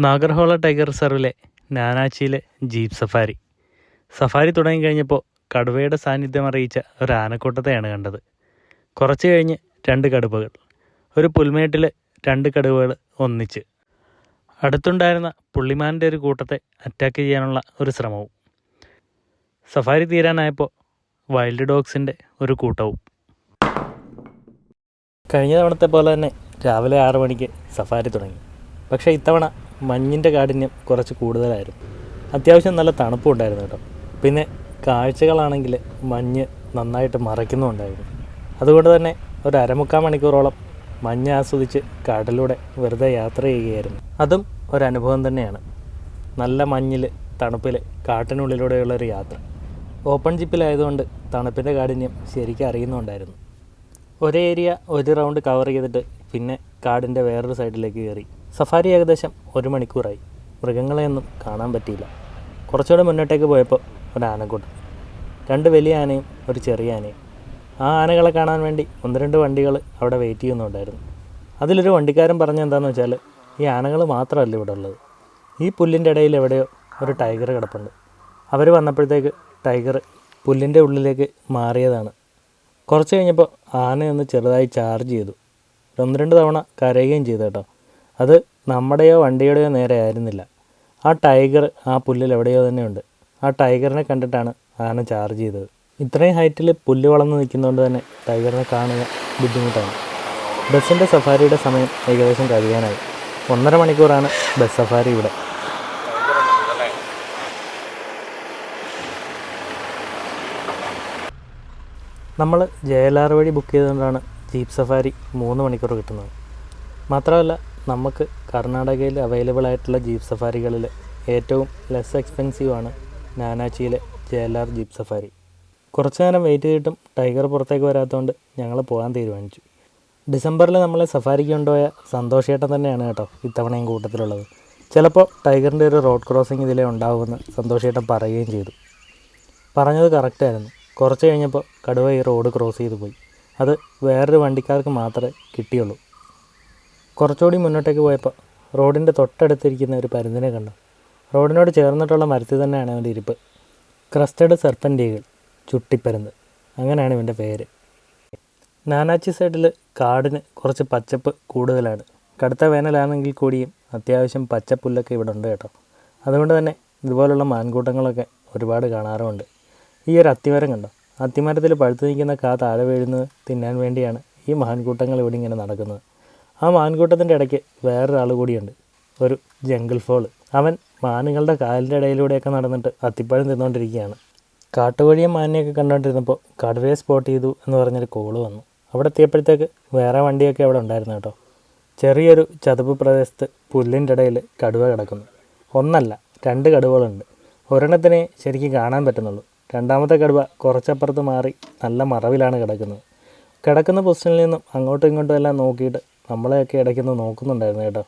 Nagarhole tiger റിസർവിലെ നാനാച്ചിയിലെ jeep safari. Safari തുടങ്ങിക്കഴിഞ്ഞപ്പോൾ കടുവയുടെ സാന്നിധ്യം അറിയിച്ച ഒരു ആനക്കൂട്ടത്തെയാണ് കണ്ടത്. കുറച്ച് കഴിഞ്ഞ് രണ്ട് കടുവകൾ ഒരു പുൽമേട്ടിൽ രണ്ട് കടുവകൾ ഒന്നിച്ച്. അടുത്തുണ്ടായിരുന്ന പുള്ളിമാന്റെ ഒരു കൂട്ടത്തെ അറ്റാക്ക് ചെയ്യാനുള്ള ഒരു ശ്രമവും. സഫാരി തീരാനായപ്പോൾ വൈൽഡ് ഡോഗ്സിന്റെ ഒരു കൂട്ടവും. കഴിഞ്ഞ തവണത്തെ പോലെ തന്നെ രാവിലെ ആറ് മണിക്ക് സഫാരി തുടങ്ങി. പക്ഷേ ഇത്തവണ മഞ്ഞിന്റെ കാഠിന്യം കുറച്ച് കൂടുതലായിരുന്നു. അത്യാവശ്യം നല്ല തണുപ്പും ഉണ്ടായിരുന്നു കേട്ടോ. പിന്നെ കാഴ്ചകളാണെങ്കിൽ മഞ്ഞ് നന്നായിട്ട് മറയ്ക്കുന്നുണ്ടായിരുന്നു അതുകൊണ്ട് തന്നെ ഒരു അരമുക്കാൽ മണിക്കൂറോളം മഞ്ഞ് ആസ്വദിച്ച് കടലൂടെ വെറുതെ യാത്ര ചെയ്യുകയായിരുന്നു. അതും ഒരനുഭവം തന്നെയാണ്. നല്ല മഞ്ഞിൽ തണുപ്പിൽ കാട്ടിനുള്ളിലൂടെയുള്ളൊരു യാത്ര. ഓപ്പൺ ജിപ്പിലായതുകൊണ്ട് തണുപ്പിന്റെ കാഠിന്യം ശരിക്കും അറിയുന്നുണ്ടായിരുന്നു. ഒരേ ഏരിയ ഒരു റൗണ്ട് കവർ ചെയ്തിട്ട് പിന്നെ കാടിന്റെ വേറൊരു സൈഡിലേക്ക് കയറി. സഫാരി ഏകദേശം ഒരു മണിക്കൂറായി. മൃഗങ്ങളെയൊന്നും കാണാൻ പറ്റിയില്ല. കുറച്ചുകൂടെ മുന്നോട്ടേക്ക് പോയപ്പോൾ ഒരു ആനക്കൂട്ടം രണ്ട് വലിയ ആനയും ഒരു ചെറിയ ആനയും. ആ ആനകളെ കാണാൻ വേണ്ടി ഒന്ന് രണ്ട് വണ്ടികൾ അവിടെ വെയിറ്റ് ചെയ്യുന്നുണ്ടായിരുന്നു. അതിലൊരു വണ്ടിക്കാരൻ പറഞ്ഞ എന്താണെന്ന് വെച്ചാൽ ഈ ആനകൾ മാത്രമല്ല ഇവിടെ ഉള്ളത്. ഈ പുല്ലിന്റെ ഇടയിൽ എവിടെയോ ഒരു ടൈഗർ കിടപ്പുണ്ട്. അവർ വന്നപ്പോഴത്തേക്ക് ടൈഗർ പുല്ലിന്റെ ഉള്ളിലേക്ക് മാറിയതാണ്. കുറച്ച് കഴിഞ്ഞപ്പോൾ ആനയൊന്ന് ചെറുതായി ചാർജ് ചെയ്തു. ഒന്ന് രണ്ട് തവണ കരയുകയും ചെയ്തു കേട്ടോ. അത് നമ്മുടെയോ വണ്ടിയുടെയോ നേരെ ആയിരുന്നില്ല. ആ ടൈഗർ ആ പുല്ലിൽ എവിടെയോ തന്നെ ഉണ്ട്. ആ ടൈഗറിനെ കണ്ടിട്ടാണ് ആന ചാർജ് ചെയ്തത്. ഇത്രയും ഹൈറ്റിൽ പുല്ല് വളർന്ന് നിൽക്കുന്നതുകൊണ്ട് തന്നെ ടൈഗറിനെ കാണുക ബുദ്ധിമുട്ടാണ്. ബസ്സിന്റെ സഫാരിയുടെ സമയം ഏകദേശം കഴിയാനായി. ഒന്നര മണിക്കൂറാണ് ബസ് സഫാരി ഇവിടെ. നമ്മൾ ജെ എൽ ആർ വഴി ബുക്ക് ചെയ്തുകൊണ്ടാണ് ജീപ്പ് സഫാരി മൂന്ന് മണിക്കൂർ കിട്ടുന്നത്. മാത്രമല്ല നമുക്ക് കർണാടകയിൽ അവൈലബിൾ ആയിട്ടുള്ള ജീപ്പ് സഫാരികളിൽ ഏറ്റവും ലെസ് എക്സ്പെൻസീവ് ആണ് നാനാച്ചിയിലെ J L R jeep safari കുറച്ച് നേരം വെയിറ്റ് ചെയ്തിട്ടും ടൈഗർ പുറത്തേക്ക് വരാത്തതുകൊണ്ട് ഞങ്ങൾ പോകാൻ തീരുമാനിച്ചു. ഡിസംബറിൽ നമ്മളെ സഫാരിക്ക് കൊണ്ടുപോയ സന്തോഷേട്ടൻ തന്നെയാണ് കേട്ടോ ഇത്തവണയും കൂട്ടത്തിലുള്ളത്. ചിലപ്പോൾ ടൈഗറിന്റെ ഒരു റോഡ് ക്രോസിങ് ഇതിലേ ഉണ്ടാവുമെന്ന് സന്തോഷേട്ടൻ പറയുകയും ചെയ്തു. പറഞ്ഞത് കറക്റ്റായിരുന്നു കുറച്ച് കഴിഞ്ഞപ്പോൾ കടുവ ഈ റോഡ് ക്രോസ് ചെയ്ത് പോയി. അത് വേറൊരു വണ്ടിക്കാർക്ക് മാത്രമേ കിട്ടിയുള്ളൂ. കുറച്ചുകൂടി മുന്നോട്ടേക്ക് പോയപ്പോൾ റോഡിന്റെ തൊട്ടടുത്തിരിക്കുന്ന ഒരു പരുന്തിനെ കണ്ടു. റോഡിനോട് ചേർന്നിട്ടുള്ള മരത്തിൽ തന്നെയാണ് അവന്റെ ഇരിപ്പ്. ക്രസ്റ്റഡ് സർപ്പന്റീകൾ ചുട്ടിപ്പരുന്ത് അങ്ങനെയാണ് ഇവന്റെ പേര്. നാനാച്ചി സൈഡിൽ കാടിന് കുറച്ച് പച്ചപ്പ് കൂടുതലാണ്. കടുത്ത വേനലാണെങ്കിൽ കൂടിയും അത്യാവശ്യം പച്ചപ്പുല്ലൊക്കെ ഇവിടെ ഉണ്ട് കേട്ടോ. അതുകൊണ്ട് തന്നെ ഇതുപോലുള്ള മാൻകൂട്ടങ്ങളൊക്കെ ഒരുപാട് കാണാറുമുണ്ട്. ഈ ഒരു അത്തിമരം കണ്ടോ? അത്തിമരത്തിൽ പഴുത്തു നിൽക്കുന്ന കാ താഴെ വീഴുന്നത് തിന്നാൻ വേണ്ടിയാണ് ഈ മാൻകൂട്ടങ്ങൾ ഇവിടെ ഇങ്ങനെ നടക്കുന്നത്. ആ മാൻകൂട്ടത്തിന്റെ ഇടയ്ക്ക് വേറൊരാൾ കൂടിയുണ്ട്. ഒരു ജംഗിൾ ഫോൾ അവൻ മാനുകളുടെ കാലിന്റെ ഇടയിലൂടെയൊക്കെ നടന്നിട്ട് അത്തിപ്പഴം തിന്നുകൊണ്ടിരിക്കുകയാണ് കാട്ടുകോഴിയും മാനിനെയൊക്കെ കണ്ടുകൊണ്ടിരുന്നപ്പോൾ കടുവയെ സ്പോട്ട് ചെയ്തു എന്ന് പറഞ്ഞൊരു കോൾ വന്നു. അവിടെ എത്തിയപ്പോഴത്തേക്ക് വേറെ വണ്ടിയൊക്കെ അവിടെ ഉണ്ടായിരുന്നു കേട്ടോ. ചെറിയൊരു ചതുപ്പ് പ്രദേശത്ത് പുല്ലിന്റെ ഇടയിൽ കടുവ കിടക്കുന്നു. ഒന്നല്ല രണ്ട് കടുവകളുണ്ട്. ഒരെണ്ണത്തിനെ ശരിക്കും കാണാൻ പറ്റുന്നുള്ളൂ. രണ്ടാമത്തെ കടുവ കുറച്ചപ്പുറത്ത് മാറി നല്ല മറവിലാണ് കിടക്കുന്നത്. കിടക്കുന്ന പൊസിഷനിൽ നിന്നും അങ്ങോട്ടും ഇങ്ങോട്ടും എല്ലാം നോക്കിയിട്ട് നമ്മളെയൊക്കെ ഇടയ്ക്കൊന്ന് നോക്കുന്നുണ്ടായിരുന്നു കേട്ടോ.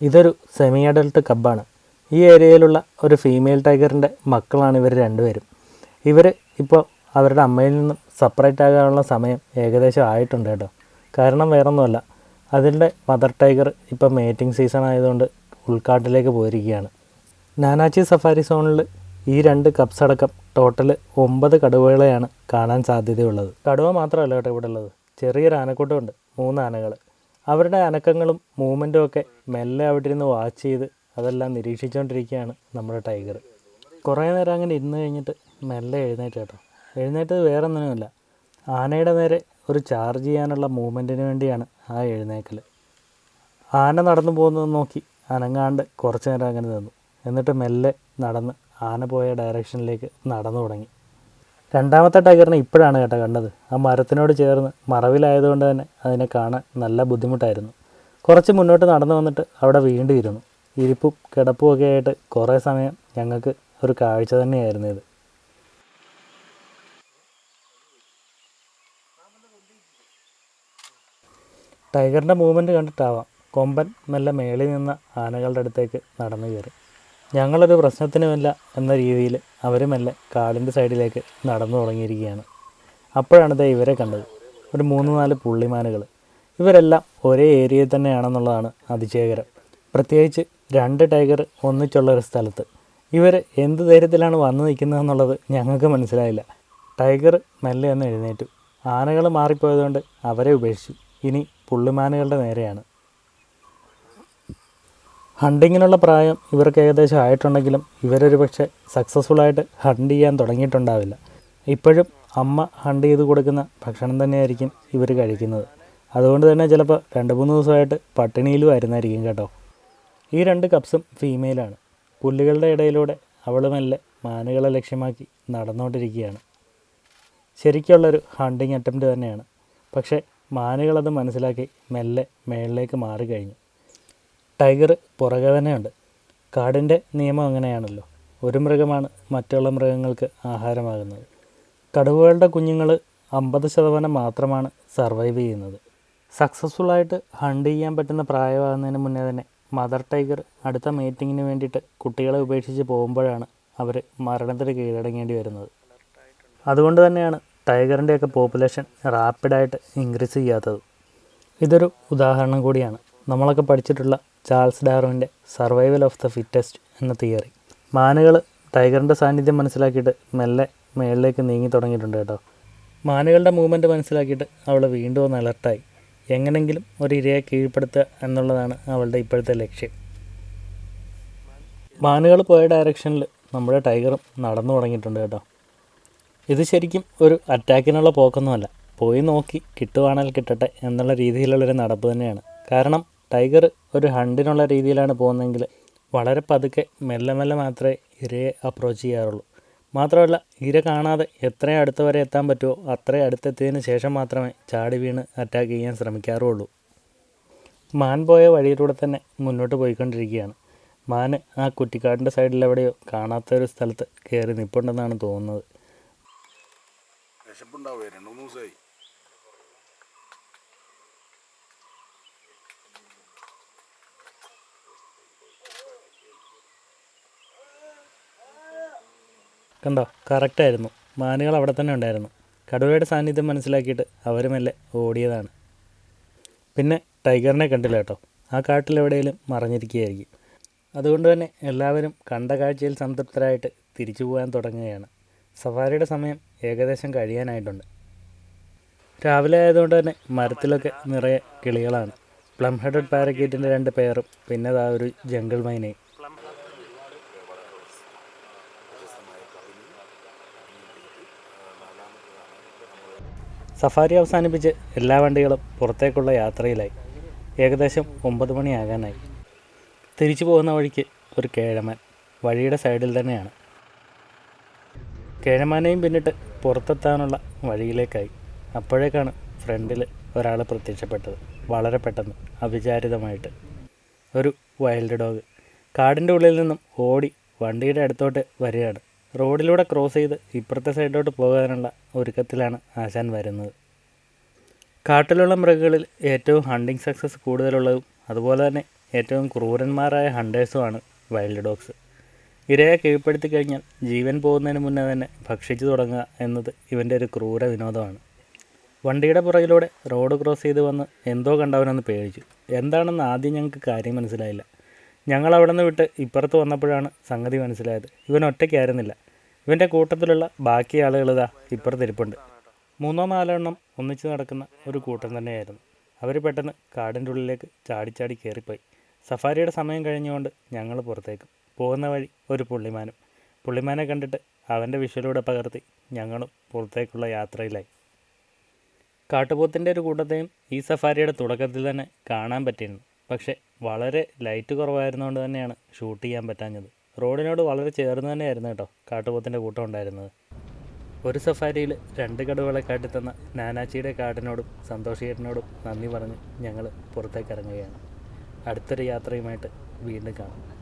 ഇതൊരു സെമി അഡൽട്ട് കബ്ബാണ് ഈ ഏരിയയിലുള്ള ഒരു ഫീമെയിൽ ടൈഗറിന്റെ മക്കളാണ് ഇവർ രണ്ടുപേരും. ഇവർ ഇപ്പോൾ അവരുടെ അമ്മയിൽ നിന്നും സെപ്പറേറ്റ് ആകാനുള്ള സമയം ഏകദേശം ആയിട്ടുണ്ട് കേട്ടോ. കാരണം വേറൊന്നുമല്ല അതിന്റെ മദർ ടൈഗർ ഇപ്പോൾ മേറ്റിംഗ് സീസൺ ആയതുകൊണ്ട് ഉൾക്കാട്ടിലേക്ക് പോയിരിക്കുകയാണ്. നാനാച്ചി സഫാരി സോണിൽ ഈ രണ്ട് കപ്സ് അടക്കം ടോട്ടൽ ഒമ്പത് കടുവകളെയാണ് കാണാൻ സാധ്യതയുള്ളത്. കടുവ മാത്രമല്ല കേട്ടോ ഇവിടെ ഉള്ളത്. ചെറിയൊരു ആനക്കൂട്ടമുണ്ട്. മൂന്ന് ആനകൾ അവരുടെ അനക്കങ്ങളും മൂവ്മെന്റും ഒക്കെ മെല്ലെ അവിടെ ഇരുന്ന് വാച്ച് ചെയ്ത് അതെല്ലാം നിരീക്ഷിച്ചുകൊണ്ടിരിക്കുകയാണ് നമ്മുടെ ടൈഗർ കുറേ നേരം അങ്ങനെ ഇരുന്ന് കഴിഞ്ഞിട്ട് മെല്ലെ എഴുന്നേറ്റ് കേട്ടോ. എഴുന്നേറ്റത് വേറെ ഒന്നിനുമില്ല ആനയുടെ നേരെ ഒരു ചാർജ് ചെയ്യാനുള്ള മൂവ്മെന്റിന് വേണ്ടിയാണ് ആ എഴുന്നേക്കൽ ആന നടന്നു പോകുന്നത് നോക്കി അനങ്ങാണ്ട് കുറച്ച് നേരം അങ്ങനെ നിന്നു. എന്നിട്ട് മെല്ലെ നടന്ന് ആന പോയ ഡയറക്ഷനിലേക്ക് നടന്നു തുടങ്ങി. രണ്ടാമത്തെ ടൈഗറിനെ ഇപ്പോഴാണ് കേട്ടോ കണ്ടത്. ആ മരത്തിനോട് ചേർന്ന് മറവിലായതുകൊണ്ട് തന്നെ അതിനെ കാണാൻ നല്ല ബുദ്ധിമുട്ടായിരുന്നു. കുറച്ച് മുന്നോട്ട് നടന്നു വന്നിട്ട് അവിടെ വീണ്ടും ഇരുന്നു. ഇരിപ്പും കിടപ്പും ഒക്കെ ആയിട്ട് കുറേ സമയം ഞങ്ങൾക്ക് ഒരു കാഴ്ച തന്നെയായിരുന്നു ഇത്. ടൈഗറിന്റെ മൂവ്മെന്റ് കണ്ടിട്ടാവാം കൊമ്പൻ മെല്ലെ മേളിൽ നിന്ന ആനകളുടെ അടുത്തേക്ക് നടന്നു കയറി. ഞങ്ങളൊരു പ്രശ്നത്തിനുമില്ല എന്ന രീതിയിൽ അവരുമല്ല മെല്ലെ കാടിന്റെ സൈഡിലേക്ക് നടന്നു തുടങ്ങിയിരിക്കുകയാണ്. അപ്പോഴാണ് ഇതേ ഇവരെ കണ്ടത്. ഒരു മൂന്ന് നാല് പുള്ളിമാനുകൾ. ഇവരെല്ലാം ഒരേ ഏരിയയിൽ തന്നെയാണെന്നുള്ളതാണ് അതിശയകരം. പ്രത്യേകിച്ച് രണ്ട് ടൈഗർ ഒന്നിച്ചുള്ള ഒരു സ്ഥലത്ത്. ഇവർ എന്ത് ധൈര്യത്തിലാണ് വന്നു നിൽക്കുന്നതെന്നുള്ളത് ഞങ്ങൾക്ക് മനസ്സിലായില്ല. ടൈഗർ മെല്ലെ ഒന്ന് എഴുന്നേറ്റു. ആനകൾ മാറിപ്പോയതുകൊണ്ട് അവരെ ഉപേക്ഷിച്ചു. ഇനി പുള്ളിമാനുകളുടെ നേരെയാണ്. ഹണ്ടിങ്ങിനുള്ള പ്രായം ഇവർക്ക് ഏകദേശം ആയിട്ടുണ്ടെങ്കിലും ഇവരൊരു പക്ഷേ സക്സസ്ഫുള്ളായിട്ട് ഹണ്ട് ചെയ്യാൻ തുടങ്ങിയിട്ടുണ്ടാവില്ല. ഇപ്പോഴും അമ്മ ഹണ്ട് ചെയ്ത് കൊടുക്കുന്ന ഭക്ഷണം തന്നെയായിരിക്കും ഇവർ കഴിക്കുന്നത്. അതുകൊണ്ട് തന്നെ ചിലപ്പോൾ രണ്ട് മൂന്ന് ദിവസമായിട്ട് പട്ടിണിയിലും ആയിരുന്നായിരിക്കും കേട്ടോ. ഈ രണ്ട് കപ്സും ഫീമെയിലാണ് പുല്ലുകളുടെ ഇടയിലൂടെ അവൾ മെല്ലെ മാനുകളെ ലക്ഷ്യമാക്കി നടന്നുകൊണ്ടിരിക്കുകയാണ് ശരിക്കുള്ളൊരു ഹണ്ടിങ് അറ്റംപ്റ്റ് തന്നെയാണ്. പക്ഷേ മാനുകളത് മനസ്സിലാക്കി മെല്ലെ മേളിലേക്ക് മാറിക്കഴിഞ്ഞു. ടൈഗർ പുറകെ തന്നെയുണ്ട്. കാടിന്റെ നിയമം അങ്ങനെയാണല്ലോ. ഒരു മൃഗമാണ് മറ്റുള്ള മൃഗങ്ങൾക്ക് ആഹാരമാകുന്നത്. കടുവകളുടെ കുഞ്ഞുങ്ങൾ അമ്പത് ശതമാനം മാത്രമാണ് സർവൈവ് ചെയ്യുന്നത്. സക്സസ്ഫുള്ളായിട്ട് ഹണ്ട് ചെയ്യാൻ പറ്റുന്ന പ്രായമാകുന്നതിന് മുന്നേ തന്നെ മദർ ടൈഗർ അടുത്ത മീറ്റിങ്ങിന് വേണ്ടിയിട്ട് കുട്ടികളെ ഉപേക്ഷിച്ച് പോകുമ്പോഴാണ് അവർ മരണത്തിന് കീഴടങ്ങേണ്ടി വരുന്നത്. അതുകൊണ്ട് തന്നെയാണ് ടൈഗറിന്റെയൊക്കെ പോപ്പുലേഷൻ റാപ്പിഡായിട്ട് ഇൻക്രീസ് ചെയ്യാത്തത്. ഇതൊരു ഉദാഹരണം കൂടിയാണ്. നമ്മളൊക്കെ പഠിച്ചിട്ടുള്ള ചാൾസ് ഡാർവിന്റെ സർവൈവൽ ഓഫ് ദ ഫിറ്റസ്റ്റ് എന്ന തിയറി. മാനുകൾ ടൈഗറിന്റെ സാന്നിധ്യം മനസ്സിലാക്കിയിട്ട് മെല്ലെ മേളിലേക്ക് നീങ്ങി തുടങ്ങിയിട്ടുണ്ട് കേട്ടോ. മാനുകളുടെ മൂവ്മെന്റ് മനസ്സിലാക്കിയിട്ട് അവൾ വീണ്ടും ഒന്ന് അലർട്ടായി. എങ്ങനെങ്കിലും ഒരു ഇരയെ കീഴ്പ്പെടുത്തുക എന്നുള്ളതാണ് അവളുടെ ഇപ്പോഴത്തെ ലക്ഷ്യം. മാനുകൾ പോയ ഡയറക്ഷനിൽ നമ്മുടെ ടൈഗറും നടന്നു തുടങ്ങിയിട്ടുണ്ട് കേട്ടോ. ഇത് ശരിക്കും ഒരു അറ്റാക്കിനുള്ള പോക്കൊന്നുമല്ല. പോയി നോക്കി കിട്ടുവാണെങ്കിൽ കിട്ടട്ടെ എന്നുള്ള രീതിയിലുള്ളൊരു നടപ്പ് തന്നെയാണ്. കാരണം ടൈഗർ ഒരു ഹണ്ടിനുള്ള രീതിയിലാണ് പോകുന്നതെങ്കിൽ വളരെ പതുക്കെ മെല്ലെ മെല്ലെ മാത്രമേ ഇരയെ അപ്രോച്ച് ചെയ്യാറുള്ളൂ. മാത്രമല്ല ഇര കാണാതെ എത്രയും അടുത്ത വരെ എത്താൻ പറ്റുമോ അത്രയും അടുത്തെത്തിയതിന് ശേഷം മാത്രമേ ചാടി വീണ് അറ്റാക്ക് ചെയ്യാൻ ശ്രമിക്കാറുള്ളൂ. മാൻ പോയ വഴിയിലൂടെ തന്നെ മുന്നോട്ട് പോയിക്കൊണ്ടിരിക്കുകയാണ്. മാൻ ആ കുറ്റിക്കാടിന്റെ സൈഡിൽ എവിടെയോ കാണാത്ത ഒരു സ്ഥലത്ത് കയറി നിൽപ്പുണ്ടെന്നാണ് തോന്നുന്നത്. വിശപ്പുണ്ടാവുക രണ്ട് മൂന്ന് ദിവസമായി. കണ്ടോ കറക്റ്റായിരുന്നു മാനുകൾ അവിടെ തന്നെ ഉണ്ടായിരുന്നു. കടുവയുടെ സാന്നിധ്യം മനസ്സിലാക്കിയിട്ട് അവർ ഓടിയതാണ്. പിന്നെ ടൈഗറിനെ കണ്ടില്ല കേട്ടോ. ആ കാട്ടിലെവിടെയെങ്കിലും മറഞ്ഞിരിക്കുകയായിരിക്കും. അതുകൊണ്ട് തന്നെ എല്ലാവരും കണ്ട കാഴ്ചയിൽ സംതൃപ്തരായിട്ട് തിരിച്ചു പോകാൻ തുടങ്ങുകയാണ്. സഫാരിയുടെ സമയം ഏകദേശം കഴിയാനായിട്ടുണ്ട്. രാവിലെ ആയതുകൊണ്ട് തന്നെ മരത്തിലൊക്കെ നിറയെ കിളികളാണ്. പ്ലം ഹെഡഡ് പാരക്കീറ്റിന്റെ രണ്ട് പേരും പിന്നെ ആ ഒരു ജംഗിൾ മൈനയും. സഫാരി അവസാനിപ്പിച്ച് എല്ലാ വണ്ടികളും പുറത്തേക്കുള്ള യാത്രയിലായി. ഏകദേശം ഒമ്പത് മണിയാകാനായി. തിരിച്ചു പോകുന്ന വഴിക്ക് ഒരു കേഴമാൻ വഴിയുടെ സൈഡിൽ തന്നെയാണ്. കേഴമാനെയും പിന്നിട്ട് പുറത്തെത്താനുള്ള വഴിയിലേക്കായി. അപ്പോഴേക്കാണ് ഫ്രണ്ടിൽ ഒരാൾ പ്രത്യക്ഷപ്പെട്ടത്. വളരെ പെട്ടെന്ന് അവിചാരിതമായിട്ട്. ഒരു വൈൽഡ് ഡോഗ്. കാടിന്റെ ഉള്ളിൽ നിന്നും ഓടി വണ്ടിയുടെ അടുത്തോട്ട് വരികയാണ്. റോഡിലൂടെ ക്രോസ് ചെയ്ത് ഇപ്പുറത്തെ സൈഡിലോട്ട് പോകാനുള്ള ഒരുക്കത്തിലാണ് ആശാൻ വരുന്നത്. കാട്ടിലുള്ള മൃഗങ്ങളിൽ ഏറ്റവും ഹണ്ടിങ് സക്സസ് കൂടുതലുള്ളതും അതുപോലെ തന്നെ ഏറ്റവും ക്രൂരന്മാരായ ഹണ്ടേഴ്സുമാണ് വൈൽഡ് ഡോഗ്സ് ഇരയെ കീഴ്പ്പെടുത്തി കഴിഞ്ഞാൽ ജീവൻ പോകുന്നതിന് മുന്നേ തന്നെ ഭക്ഷിച്ചു തുടങ്ങുക എന്നത് ഇവന്റെ ഒരു ക്രൂര വിനോദമാണ്. വണ്ടിയുടെ പുറകിലൂടെ റോഡ് ക്രോസ് ചെയ്ത് വന്ന് എന്തോ കണ്ടവനൊന്ന് പേടിച്ചു. എന്താണെന്ന് ആദ്യം ഞങ്ങൾക്ക് കാര്യം മനസ്സിലായില്ല. ഞങ്ങൾ അവിടെ നിന്ന് വിട്ട് ഇപ്പുറത്ത് വന്നപ്പോഴാണ് സംഗതി മനസ്സിലായത്. ഇവൻ ഒറ്റയ്ക്കായിരുന്നില്ല. ഇവന്റെ കൂട്ടത്തിലുള്ള ബാക്കി ആളുകൾ ഇതാ ഇപ്പുറത്ത് ഇരിപ്പുണ്ട്. മൂന്നോ നാലോ എണ്ണം ഒന്നിച്ച് നടക്കുന്ന ഒരു കൂട്ടം തന്നെയായിരുന്നു. അവർ പെട്ടെന്ന് കാടിന്റെ ഉള്ളിലേക്ക് ചാടിച്ചാടി കയറിപ്പോയി. സഫാരിയുടെ സമയം കഴിഞ്ഞുകൊണ്ട് ഞങ്ങൾ പുറത്തേക്ക്. പോകുന്ന വഴി ഒരു പുള്ളിമാനും. പുള്ളിമാനെ കണ്ടിട്ട് അവന്റെ വിഷ്വലൂടെ പകർത്തി ഞങ്ങളും പുറത്തേക്കുള്ള യാത്രയിലായി. കാട്ടുപോത്തിന്റെ ഒരു കൂട്ടത്തെയും ഈ സഫാരിയുടെ തുടക്കത്തിൽ തന്നെ കാണാൻ പറ്റിയിരുന്നു. പക്ഷേ വളരെ ലൈറ്റ് കുറവായിരുന്നുകൊണ്ട് തന്നെയാണ് ഷൂട്ട് ചെയ്യാൻ പറ്റാഞ്ഞത്. റോഡിനോട് വളരെ ചേർന്ന് തന്നെയായിരുന്നു കേട്ടോ കാട്ടുപോത്തിന്റെ കൂട്ടം ഉണ്ടായിരുന്നത്. ഒരു സഫാരിയിൽ രണ്ട് കടുവകളെ കാട്ടിത്തന്ന നാനാച്ചിയുടെ കാടിനോടും സന്തോഷേട്ടനോടും നന്ദി പറഞ്ഞ് ഞങ്ങൾ പുറത്തേക്ക് ഇറങ്ങുകയാണ്. അടുത്തൊരു യാത്രയുമായിട്ട് വീണ്ടും കാണാം.